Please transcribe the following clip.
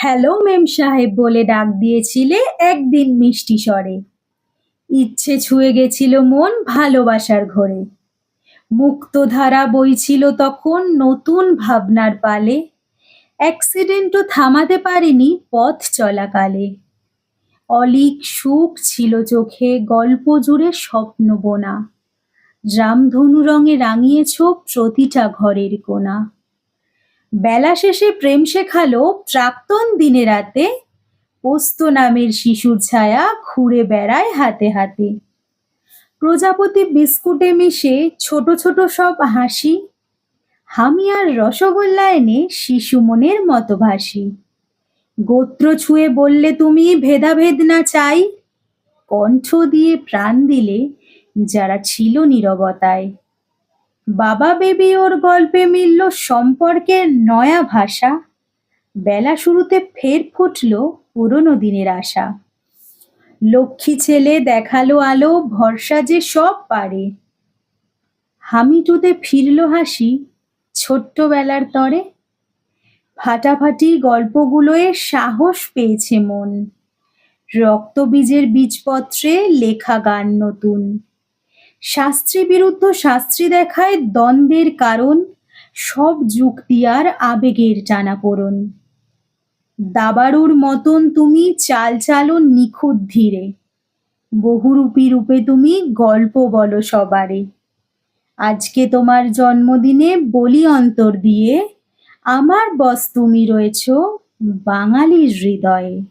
Hello মেম সাহেব বলে ডাক দিয়েছিলে একদিন মিষ্টি স্বরে। ইচ্ছে ছুঁয়ে গেছিল মন ভালোবাসার ঘরে। মুক্তধারা বইছিল তখন নতুন ভাবনার পালে। অ্যাক্সিডেন্টও থামাতে পারেনি পথ চলাকালে। অলিক সুখ ছিল চোখে গল্প জুড়ে স্বপ্ন বোনা। রামধনু রঙে রাঙিয়েছ প্রতিটা ঘরের কোণা বেলা শেষে প্রেম শেখালো প্রাক্তন দিনে রাতে পোস্ত নামের শিশুর ছায়া ঘুরে বেড়ায় হাতে হাতে। প্রজাপতি বিস্কুটে মিশে ছোট ছোট সব হাসি। হামি আর রসগোল্লা এনে শিশু মনের মতো ভাসি। গোত্র ছুঁয়ে বললে, তুমি ভেদাভেদ না চাই। কণ্ঠ দিয়ে প্রাণ দিলে যারা ছিল নীরবতায়। বাবা বেবি ওর গল্পে মিলল সম্পর্কের নয়া ভাষা। বেলা শুরুতে ফের ফুটল পুরনো দিনের আশা। লক্ষ্মী ছেলে দেখাল আলো, ভরসা যে সব পারে। হামিটুতে ফিরল হাসি ছোট্টবেলার তরে। ফাটাফাটি গল্পগুলোয় সাহস পেয়েছে মন। রক্তবীজের বীজপত্রে লেখা গান নতুন। শাস্ত্রী বিরুদ্ধ শাস্ত্রী দেখায় দ্বন্দ্বের কারণ, সব যুক্তি আর আবেগের টানাপোড়ন। দাবারুর মতন তুমি চাল চালো নিখুঁত ধীরে। বহুরূপী রূপে তুমি গল্প বলো সবারে। আজকে তোমার জন্মদিনে বলি অন্তর দিয়ে, আমার বস তুমি রয়েছ বাঙালির হৃদয়ে।